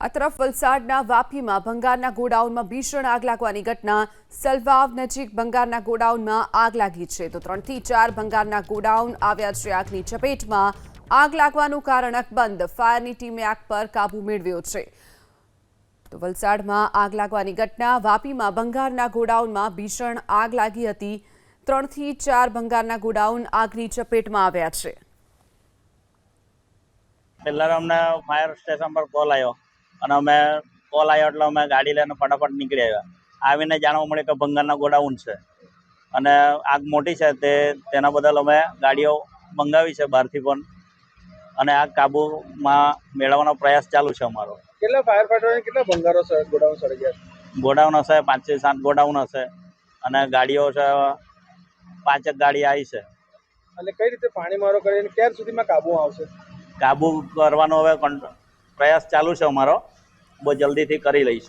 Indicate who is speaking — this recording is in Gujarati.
Speaker 1: આ તરફ વલસાડના વાપીમાં ભંગારના ગોડાઉનમાં ભીષણ આગ લાગવાની ઘટના. સલવાવ નજીક ભંગારના ગોડાઉનમાં આગ લાગી છે. તો ત્રણથી ચાર ભંગારના ગોડાઉન આવ્યા છે આગની ચપેટમાં. આગ લાગવાનું કારણ અકબંધ. ફાયરની ટીમે આગ પર કાબુ મેળવ્યો છે. તો વલસાડમાં આગ લાગવાની ઘટના. વાપીમાં ભંગારના ગોડાઉનમાં ભીષણ આગ લાગી હતી. ત્રણથી ચાર ભંગારના ગોડાઉન આગની ચપેટમાં આવ્યા છે.
Speaker 2: પહેલાં અમને ફાયર સ્ટેશન પર કોલ આવ્યો અને અમે કોલ આવ્યો એટલે અમે ગાડી લઈને ફટાફટ નીકળી આવ્યા. આવીને જાણવા મળ્યું કે ભંગારના ગોડાઉન છે. અને આગ મોટી છે તે તેના બદલ અમે ગાડીઓ મંગાવી છે બહારથી પણ. અને આગ કાબૂમાં મેળવવાનો પ્રયાસ ચાલુ છે અમારો.
Speaker 3: કેટલા ફાયર ફાઈટર કેટલા ભંગારો છે ગોડાઉન સળી ગયા છે?
Speaker 2: ગોડાઉન હશે પાંચથી સાત ગોડાઉન હશે. અને ગાડીઓ છે પાંચેક ગાડી આવી છે.
Speaker 3: અને કઈ રીતે પાણી મારો કરીને ક્યાર સુધીમાં કાબુ આવશે?
Speaker 2: કાબુ કરવાનો હવે પ્રયાસ ચાલુ છે અમારો. બહુ જલ્દીથી કરી લઈશું.